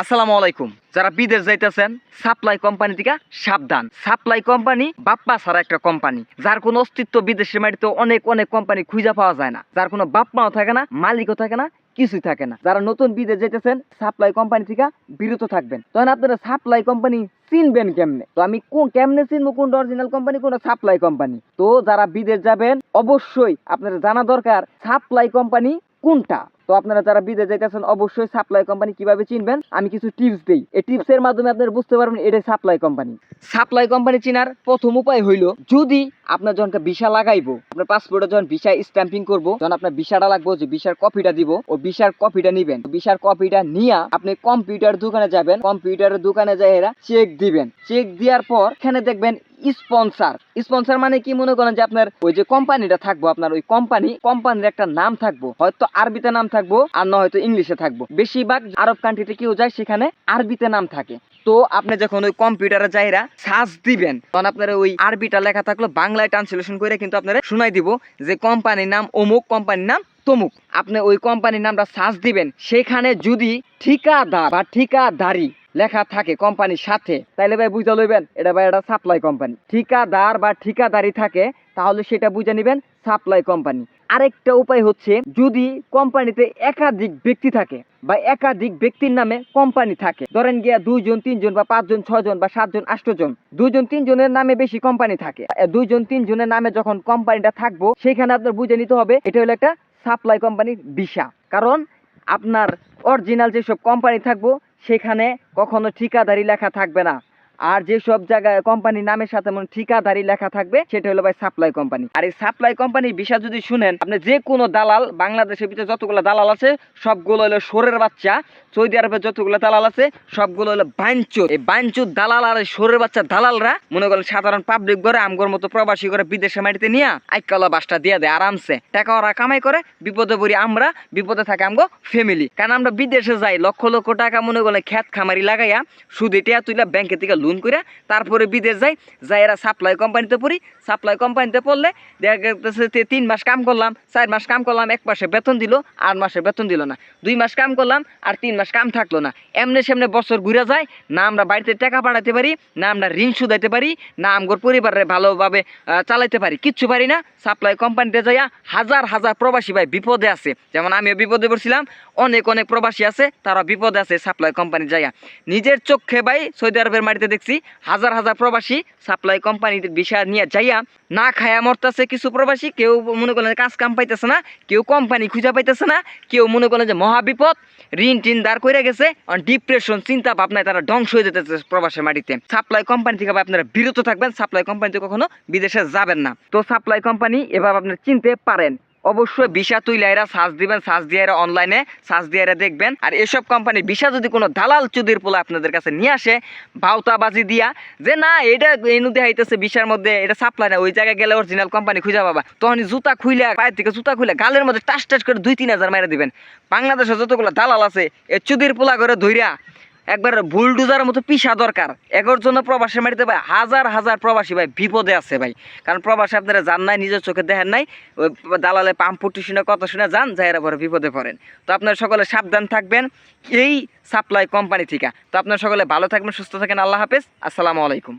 আসসালামু আলাইকুম। যারা বিদেশ যাইতেছেন সাপ্লাই কোম্পানি থেকে সাবধান। সাপ্লাই কোম্পানি বাপ্পা ছাড়া একটা কোম্পানি যার কোনো অস্তিত্ব বিদেশের মাটিতে অনেক অনেক কোম্পানি খুঁজে পাওয়া যায় না। যার কোনো বাপ্পাও থাকে না, মালিকও থাকে না, কিছুই থাকে না। যারা নতুন বিদেশ যেতেছেন সাপ্লাই কোম্পানি থেকে বিরত থাকবেন। তখন আপনারা সাপ্লাই কোম্পানি চিনবেন কেমনে? তো আমি কোন কেমনে চিনবো কোনটা অরিজিনাল কোম্পানি কোনটা সাপ্লাই কোম্পানি তো যারা বিদেশ যাবেন, অবশ্যই আপনার জানা দরকার সাপ্লাই কোম্পানি কোনটা? তো আপনারা যারা বিদেশ যাইতেছেন, অবশ্যই সাপ্লাই কোম্পানি কীভাবে চিনবেন? আমি কিছু টিপস দেই। এই টিপস এর মাধ্যমে আপনারা বুঝতে পারবেন এটাই সাপ্লাই কোম্পানি সাপ্লাই কোম্পানি চিনার প্রথম উপায় হইল, যদি আপনার যখন ভিসা লাগাইবো, আপনার পাসপোর্টে যখন ভিসা স্ট্যাম্পিং করব, যখন আপনার ভিসাটা লাগবো, যে ভিসার কপিটা দিব ও ভিসার কপিটা নিবেন। ভিসার কপিটা নিয়ে আপনি কম্পিউটার দোকানে যাবেন। কম্পিউটারের দোকানে যাই এরা চেক দিবেন। চেক দেওয়ার পর এখানে দেখবেন স্পন্সার স্পন্সার মানে কি? মনে করেন যে আপনার ওই যে কোম্পানিটা থাকব, আপনার ওই কোম্পানি কোম্পানির একটা নাম থাকব। হয়তো আরবিতে নাম থাকব, আর না হয়তো ইংলিশে থাকব। বেশিরভাগ আরব কান্ট্রিতে কেউ যায়? সেখানে আরবিতে নাম থাকে। তো আপনি যখন ওই কম্পিউটারে যাইরা সার্চ দিবেন, তখন আপনার ওই আরবিটা লেখা থাকল, বাংলায় ট্রান্সলেশন করে কিন্তু আপনারা শুনাই দিব যে কোম্পানির নাম অমুক কোম্পানির নাম তমুক। আপনি ওই কোম্পানির নামটা সার্চ দিবেন, সেখানে যদি ঠিকাদার বা ঠিকাদারি লেখা থাকে কোম্পানির সাথে, তাইলে ভাই বুঝতে লইবেন, এটা ভাই এটা সাপ্লাই কোম্পানি ঠিকাদার বা ঠিকাদারি থাকে, তাহলে সেটা বুঝে নেবেন সাপ্লাই কোম্পানি আরেকটা উপায় হচ্ছে, যদি কোম্পানিতে একাধিক ব্যক্তি থাকে, বা একাধিক ব্যক্তির নামে কোম্পানি থাকে, ধরেন গিয়া দুইজন, তিনজন, বা পাঁচজন, ছয়জন, বা সাতজন আটজন দুইজন, তিনজনের নামে বেশি কোম্পানি থাকে। দুইজন, তিনজনের নামে যখন কোম্পানিটা থাকব, সেখানে আপনার বুঝে নিতে হবে, এটা হলো একটা সাপ্লাই কোম্পানির বিষা কারণ আপনার অরিজিনাল যেসব কোম্পানি থাকব সেখানে কখনো ঠিকাদারি লেখা থাকবে না। আর যে সব জায়গায় কোম্পানির নামের সাথে মনে ঠিকাদারি লেখা থাকবে, সেটা হলো ভাই সাপ্লাই কোম্পানি আর এই সাপ্লাই কোম্পানির বিষয় যদি শুনেন, আপনি যে কোনো দালাল, বাংলাদেশের ভিতরে যতগুলো দালাল আছে, সবগুলো হলো সোরের বাচ্চা। সৌদি আরবে যতগুলো দালাল আছে, সবগুলো হলো বাঞ্চুর। এই বাঞ্চুর দালাল আর সোরের বাচ্চা দালালরা, মনে করেন সাধারণ পাবলিক করে আমগর মতো প্রবাসী করে বিদেশে মাটিতে নিয়ে আইকালা বাসটা দিয়ে দেয়, আরামসে। টাকা ওরা কামাই করে, বিপদে পড়ি আমরা, বিপদে থাকে আমগো ফ্যামিলি কারণ আমরা বিদেশে যাই, লক্ষ লক্ষ টাকা মনে করলে খ্যাত খামারি লাগাইয়া সুদে টিয়া তুইলা ব্যাংকে থেকে লোন করে তারপরে বিদেশ যাই যাই এরা সাপ্লাই কোম্পানিতে পড়ি সাপ্লাই কোম্পানিতে পড়লে দেখা গেছে তিন মাস কাম করলাম, চার মাস কাম করলাম, এক মাসে বেতন দিল, আট মাসে বেতন দিল না। দুই মাস কাম করলাম, আর তিন মাস কাম থাকল না। এমনি সেমনি বছর ঘুরে যায়, না আমরা বাড়িতে টাকা পাঠাতে পারি, না আমরা ঋণ শুধাইতে পারি, না আমগর পরিবারে ভালোভাবে চালাইতে পারি। কিচ্ছু পারি না। সাপ্লাই কোম্পানিতে যাইয়া হাজার হাজার প্রবাসী ভাই বিপদে আছে। যেমন আমিও বিপদে পড়ছিলাম, অনেক অনেক প্রবাসী আছে, তারা বিপদে আছে সাপ্লাই কোম্পানি যাইয়া। নিজের চোখে ভাই সৌদি আরবের মাটিতে দেখছি, হাজার হাজার প্রবাসী সাপ্লাই কোম্পানির বিষয় নিয়ে যাইয়া না খায়া মরতেছে কিছু প্রবাসী, কেউ মনে করেন কাজ কাম পাইতেছে না, কেউ কোম্পানি খুঁজে পাইতেছে না, কেউ মনে করেন যে মহাবিপদ, ঋণ টিন দাঁড় করে গেছে ডিপ্রেশন চিন্তা ভাবনায় তারা ধ্বংস হয়ে যেতেছে প্রবাসের মাটিতে। সাপ্লাই কোম্পানি থেকে আপনারা বিরত থাকবেন সাপ্লাই কোম্পানিতে কখনো বিদেশে যাবেন না। তো সাপ্লাই কোম্পানি এভাবে আপনারা চিনতে পারেন। অবশ্যই ভিসা তুইলে এরা সার্চ দিবেন সার্চ দিয়ে অনলাইনে সার্চ দিয়ে দেখবেন। আর এসব কোম্পানির ভিসা যদি কোনো দালাল চুদির পোলা আপনাদের কাছে নিয়ে আসে, বাউতাবাজি দিয়া, যে না, এটা এনু দেখাইতেছে ভিসার মধ্যে, এটা সাপ্লাই না ওই জায়গায় গেলে অরিজিনাল কোম্পানি খুঁজে পাবা। তখন জুতা খুইলে, পায়ের থেকে জুতা খুলে গালের মধ্যে টাস টাস করে দুই তিন হাজার মেরে দিবেন। বাংলাদেশে যতগুলো দালাল আছে, এ চুদির পোলা করে ধইরা একবার বুলডুজার মতো পিসা দরকার। এগোর জন্য প্রবাসী মাটিতে ভাই, হাজার হাজার প্রবাসী ভাই, বিপদে আছে ভাই। কারণ প্রবাসী আপনারা যান নাই, নিজের চোখে দেখেন নাই দালালে পাম্পুটি শুনে কথা শুনে যান, যাইরা পরে বিপদে পড়েন। তো আপনারা সকলে সাবধান থাকবেন, এই সাপ্লাই কোম্পানি থেকে তো আপনারা সকলে ভালো থাকবেন, সুস্থ থাকেন, আল্লাহ হাফেজ, আসসালামু আলাইকুম।